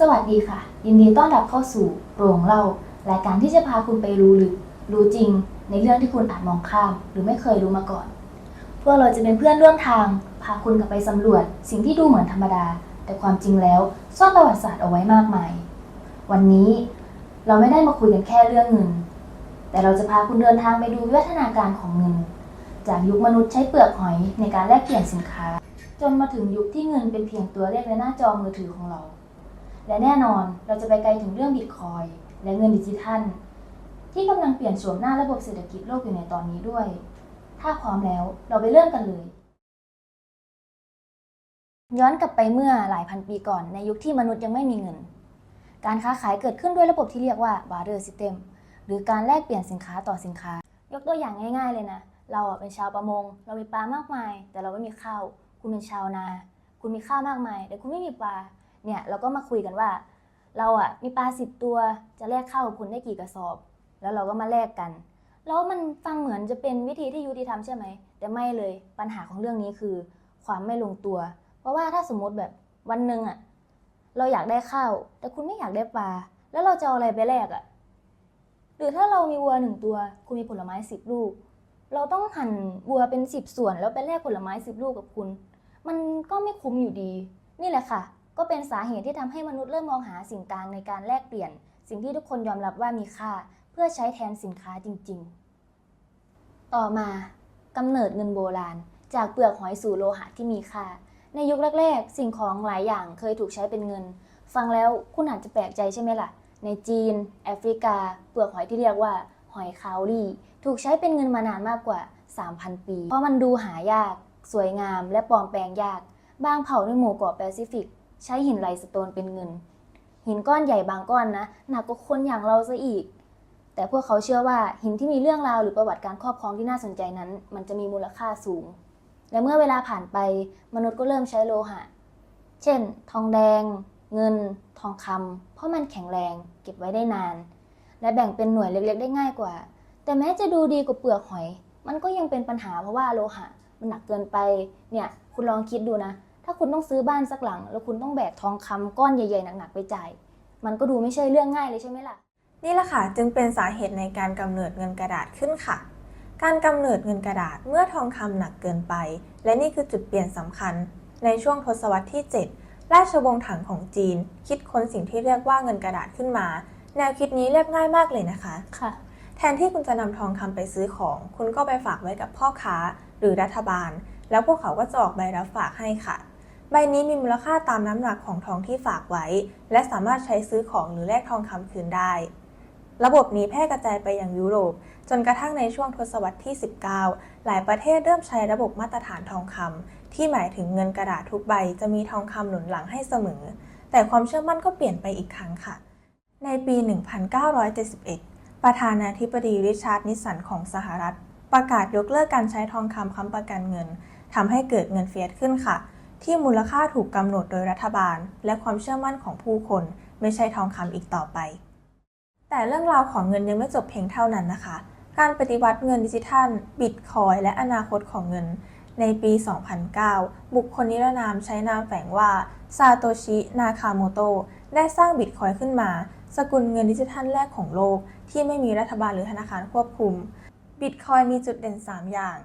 สวัสดีค่ะ ยินดีต้อนรับเข้าสู่โรงเล่ารายการที่จะพาคุณไปรู้ลึกรู้จริง ในเรื่องที่คุณอาจมองข้าม หรือไม่เคยรู้มาก่อน พวกเราจะเป็นเพื่อนร่วมทาง พาคุณกลับไปสำรวจ สิ่งที่ดูเหมือนธรรมดา แต่ความจริงแล้วซ่อนประวัติศาสตร์เอาไว้มากมาย วันนี้เราไม่ได้มาคุยกันแค่เรื่องเงิน แต่เราจะพาคุณเดินทางไปดูวิวัฒนาการของเงิน จากยุคมนุษย์ใช้เปลือกหอยในการแลกเปลี่ยนสินค้า จนมาถึงยุคที่เงินเป็นเพียงตัวเลขในหน้าจอมือถือของเรา และแน่นอนเราจะไปไกลถึงเรื่องบิตคอยน์และเงินดิจิทัล ที่กำลังเปลี่ยนโฉมหน้าระบบเศรษฐกิจโลกอยู่ในตอนนี้ด้วย ถ้าพร้อมแล้วเราไปเริ่มกันเลย ย้อนกลับไปเมื่อหลายพันปีก่อนในยุคที่มนุษย์ยังไม่มีเงิน การค้าขายเกิดขึ้นด้วยระบบที่เรียกว่า barter system หรือการแลกเปลี่ยนสินค้าต่อสินค้า ยกตัวอย่างง่าย ๆเลยนะ เราเป็นชาวประมง เรามีปลามากมาย แต่เราไม่มีข้าว คุณเป็นชาวนา คุณมีข้าวมากมาย แต่คุณไม่มีปลา เนี่ยเราก็มาคุยกันว่า เราอะมีปลาสิบตัวจะแลกข้าวกับคุณได้กี่กระสอบ แล้วเราก็มาแลกกัน แล้วมันฟังเหมือนจะเป็นวิธีที่ยุติธรรมใช่ไหม แต่ไม่เลยปัญหาของเรื่องนี้คือ ความไม่ลงตัว เพราะว่าถ้าสมมติแบบวันหนึ่งอะเราอยากได้ข้าว แต่คุณไม่อยากได้ปลา แล้วเราจะเอาอะไรไปแลกอะหรือถ้าเรามีวัวหนึ่งตัว คุณมีผลไม้สิบลูก เราต้องหั่นวัวเป็นสิบส่วน แล้วไปแลกผลไม้สิบลูกกับคุณ มันก็ไม่คุ้มอยู่ดี นี่แหละค่ะ ก็เป็นสาเหตุที่ทำให้มนุษย์เริ่มมองหาสิ่งกลางในการแลกเปลี่ยน สิ่งที่ทุกคนยอมรับว่ามีค่า เพื่อใช้แทนสินค้าจริง ๆ ต่อมากำเนิดเงินโบราณ จากเปลือกหอยสู่โลหะที่มีค่า ในยุคแรก ๆ สิ่งของหลายอย่างเคยถูกใช้เป็นเงิน ฟังแล้วคุณอาจจะแปลกใจใช่ไหมล่ะ ในจีน แอฟริกา เปลือกหอยที่เรียกว่า หอยคาวลี่ถูกใช้เป็นเงินมานานมากกว่า 3,000 ปี เพราะมันดูหายาก สวยงาม และปลอมแปลงยาก บางเผ่าในหมู่เกาะแปซิฟิก ใช้หินไลสโตนเป็นเงิน หินก้อนใหญ่บางก้อนนะหนักกว่าคนอย่างเราซะอีก แต่พวกเขาเชื่อว่าหินที่มีเรื่องราวหรือประวัติการครอบครองที่น่าสนใจนั้น มันจะมีมูลค่าสูง และเมื่อเวลาผ่านไปมนุษย์ก็เริ่มใช้โลหะ เช่น ทองแดง เงิน ทองคำเพราะมันแข็งแรงเก็บไว้ได้นาน และแบ่งเป็นหน่วยเล็กๆ ได้ง่ายกว่า แต่แม้จะดูดีกว่าเปลือกหอย มันก็ยังเป็นปัญหาเพราะว่าโลหะมันหนักเกินไปเนี่ยคุณลองคิดดูนะ ถ้าคุณต้องซื้อบ้านสักหลัง แล้วคุณต้องแบกทองคำก้อนใหญ่ๆหนักๆไปจ่าย มันก็ดูไม่ใช่เรื่องง่ายเลยใช่ไหมล่ะ นี่แหละค่ะ จึงเป็นสาเหตุในการกำเนิดเงินกระดาษขึ้นค่ะ การกำเนิดเงินกระดาษเมื่อทองคำหนักเกินไป และนี่คือจุดเปลี่ยนสำคัญ ในช่วงทศวรรษที่ 7 ราชวงศ์ถังของจีน คิดค้นสิ่งที่เรียกว่าเงินกระดาษขึ้นมา แนวคิดนี้เรียบง่ายมากเลยนะคะ ค่ะ แทนที่คุณจะนำทองคำไปซื้อของ คุณก็ไปฝากไว้กับพ่อค้าหรือรัฐบาล แล้วพวกเขาก็จะออกใบรับฝากให้ค่ะ ใบนี้มีมูลค่าตามน้ำหนักของทองที่ฝากไว้ และสามารถใช้ซื้อของหรือแลกทองคำคืนได้ ระบบนี้แพร่กระจายไปยังยุโรป จนกระทั่งในช่วงทศวรรษที่ 19 หลายประเทศเริ่มใช้ระบบมาตรฐานทองคำที่หมายถึงเงินกระดาษทุกใบจะมีทองคำหนุนหลังให้เสมอ แต่ความเชื่อมั่นก็เปลี่ยนไปอีกครั้งค่ะ ในปี 1971 ประธานาธิบดีริชาร์ดนิสสันของสหรัฐ ประกาศยกเลิกการใช้ทองคำค้ำประกันเงินทำให้เกิดเงินเฟียสขึ้นค่ะ ที่มูลค่าถูกกำหนดโดยรัฐบาล และความเชื่อมั่นของผู้คน ไม่ใช่ทองคำอีกต่อไป แต่เรื่องราวของเงินยังไม่จบเพียงเท่านั้นนะคะ การปฏิวัติเงินดิจิทัล บิตคอยและอนาคตของเงิน ในปี 2009 บุคคลนิรนามใช้นามแฝงว่าซาโตชิ นาคาโมโตะได้สร้างบิตคอยขึ้นมา สกุลเงินดิจิทัลแรกของโลก ที่ไม่มีรัฐบาลหรือธนาคารควบคุม บิตคอยมีจุดเด่น 3 อย่าง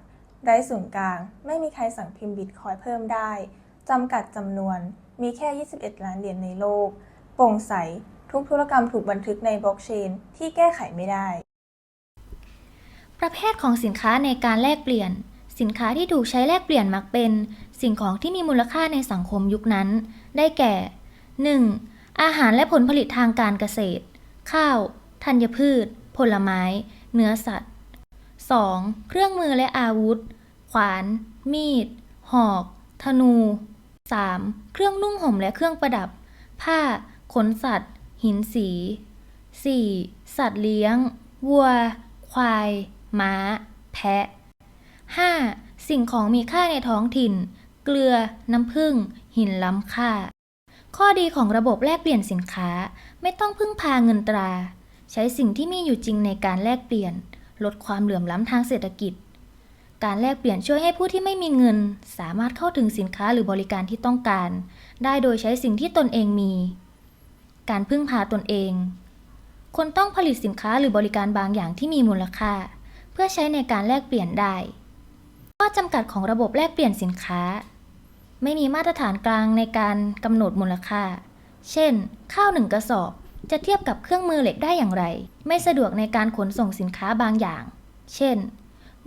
ไร้ศูนย์กลาง ไม่มีใครสั่งพิมพ์บิตคอยเพิ่มได้ จำกัดจำนวน มีแค่ 21 ล้านเหรียญในโลก โปร่งใส ทุกธุรกรรมถูกบันทึกในบล็อกเชนที่แก้ไขไม่ได้ ประเภทของสินค้าในการแลกเปลี่ยน สินค้าที่ถูกใช้แลกเปลี่ยนมักเป็น สิ่งของที่มีมูลค่าในสังคมยุคนั้น ได้แก่ 1. อาหารและผลผลิตทางการเกษตร ข้าว ธัญพืช ผลไม้ เนื้อสัตว์ 2. เครื่องมือและอาวุธ ขวาน มีด หอก ธนู 3. เครื่องนุ่งห่มและเครื่องประดับ ผ้า ขนสัตว์ หินสี 4. สัตว์เลี้ยง วัว ควาย ม้า แพะ 5. สิ่งของมีค่าในท้องถิ่น เกลือ น้ำผึ้ง หินล้ำค่า ข้อดีของระบบแลกเปลี่ยนสินค้า ไม่ต้องพึ่งพาเงินตรา ใช้สิ่งที่มีอยู่จริงในการแลกเปลี่ยน ลดความเหลื่อมล้ำทางเศรษฐกิจ การแลกเปลี่ยนช่วยให้ผู้ที่ไม่มีเงิน สามารถเข้าถึงสินค้าหรือบริการที่ต้องการ ได้โดยใช้สิ่งที่ตนเองมี การพึ่งพาตนเอง คนต้องผลิตสินค้าหรือบริการบางอย่างที่มีมูลค่า เพื่อใช้ในการแลกเปลี่ยนได้ข้อจำกัดของระบบแลกเปลี่ยนสินค้า ไม่มีมาตรฐานกลางในการกำหนดมูลค่า เช่น ข้าวหนึ่งกระสอบ จะเทียบกับเครื่องมือเหล็กได้อย่างไร ไม่สะดวกในการขนส่งสินค้าบางอย่าง เช่น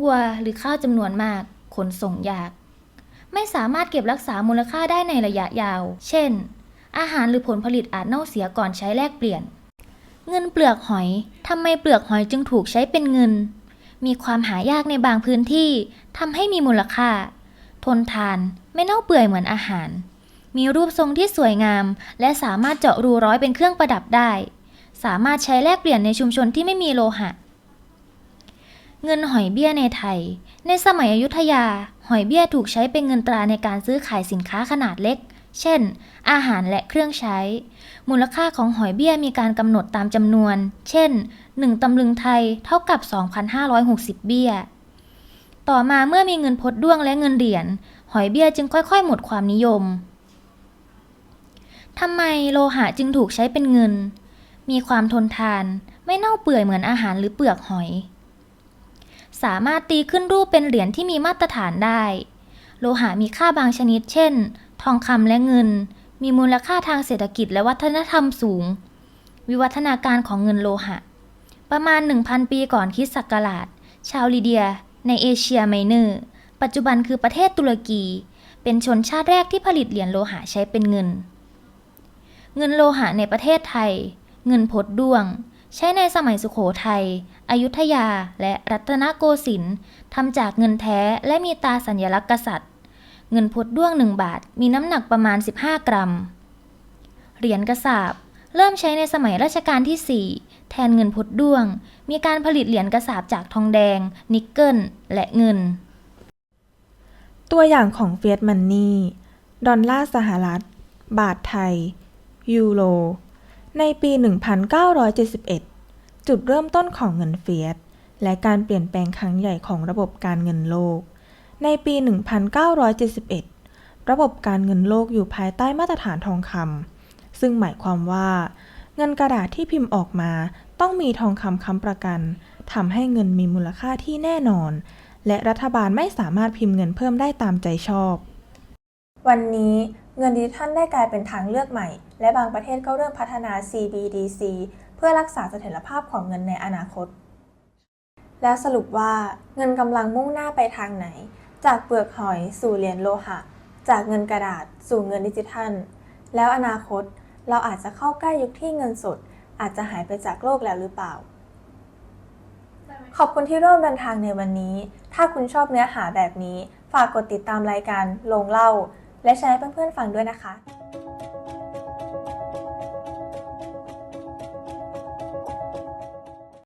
วัวหรือข้าวจำนวนมาก ขนส่งยาก ไม่สามารถเก็บรักษามูลค่าได้ในระยะยาว เช่น อาหารหรือผลผลิตอาจเน่าเสียก่อนใช้แลกเปลี่ยน เงินเปลือกหอย ทำไมเปลือกหอยจึงถูกใช้เป็นเงิน มีความหายากในบางพื้นที่ทำให้มีมูลค่า ทนทาน ไม่เน่าเปื่อยเหมือนอาหาร มีรูปทรงที่สวยงาม และสามารถเจาะรูร้อยเป็นเครื่องประดับได้ สามารถใช้แลกเปลี่ยนในชุมชนที่ไม่มีโลหะ เงินหอยเบี้ยในไทย ในสมัยอยุธยา หอยเบี้ยถูกใช้เป็นเงินตราในการซื้อขายสินค้าขนาดเล็ก เช่น อาหารและเครื่องใช้ มูลค่าของหอยเบี้ยมีการกำหนดตามจำนวน เช่น 1ตำลึงไทยเท่ากับ 2,560 เบี้ยต่อมาเมื่อมีเงินพดด้วงและเงินเหรียญหอยเบี้ยจึงค่อย ๆ หมดความนิยม ทำไมโลหะจึงถูกใช้เป็นเงิน มีความทนทาน ไม่เน่าเปื่อยเหมือนอาหารหรือเปลือกหอย สามารถตีขึ้นรูปเป็นเหรียญที่มีมาตรฐานได้ โลหะมีค่าบางชนิด เช่น ทองคำและเงิน มีมูลค่าทางเศรษฐกิจและวัฒนธรรมสูง วิวัฒนาการของเงินโลหะ ประมาณ 1,000 ปีก่อนคริสต์ศักราช ชาวลิเดีย ในเอเชียไมเนอร์ ปัจจุบันคือประเทศตุรกี เป็นชนชาติแรกที่ผลิตเหรียญโลหะใช้เป็นเงิน เงินโลหะในประเทศไทย เงินพดด้วง ใช้ในสมัยสุขโขทัยอยุธยา และรัตนโกสินทร์ทำจากเงินแท้และมีตาสัญลักษณ์กษัตริย์ เงินพดด้วง1บาท มีน้ำหนักประมาณ 15 กรัม เหรียญกระสาบ เริ่มใช้ในสมัยรัชกาลที่ 4 แทนเงินพดด้วง มีการผลิตเหรียญกระสาบจากทองแดง นิกเกิล และเงิน ตัวอย่างของเฟีย t มันนี่ ดอลลาร์สหรัฐ บาทไทย ยูโร ในปี 1971 จุดเริ่มต้นของเงินเฟียสและการเปลี่ยนแปลงครั้งใหญ่ของระบบการเงินโลก ในปี 1971 ระบบการเงินโลกอยู่ภายใต้มาตรฐานทองคำซึ่งหมายความว่า เงินกระดาษที่พิมพ์ออกมาต้องมีทองคำค้ำประกันทำให้เงินมีมูลค่าที่แน่นอน และรัฐบาลไม่สามารถพิมพ์เงินเพิ่มได้ตามใจชอบ วันนี้ เงินดิจิทัลได้กลายเป็นทางเลือกใหม่ และบางประเทศก็เริ่มพัฒนา CBDC เพื่อรักษาเสถียรภาพของเงินในอนาคต แล้วสรุปว่าเงินกำลังมุ่งหน้าไปทางไหน จากเปลือกหอยสู่เหรียญโลหะ จากเงินกระดาษ สู่เงินดิจิทัล แล้วอนาคตเราอาจจะเข้าใกล้ยุคที่เงินสด อาจจะหายไปจากโลกแล้วหรือเปล่า ขอบคุณที่ร่วมเดินทางในวันนี้ ถ้าคุณชอบเนื้อหาแบบนี้ ฝากกดติดตามรายการลงเล่า และแชร์ให้เพื่อนๆฟังด้วยนะคะ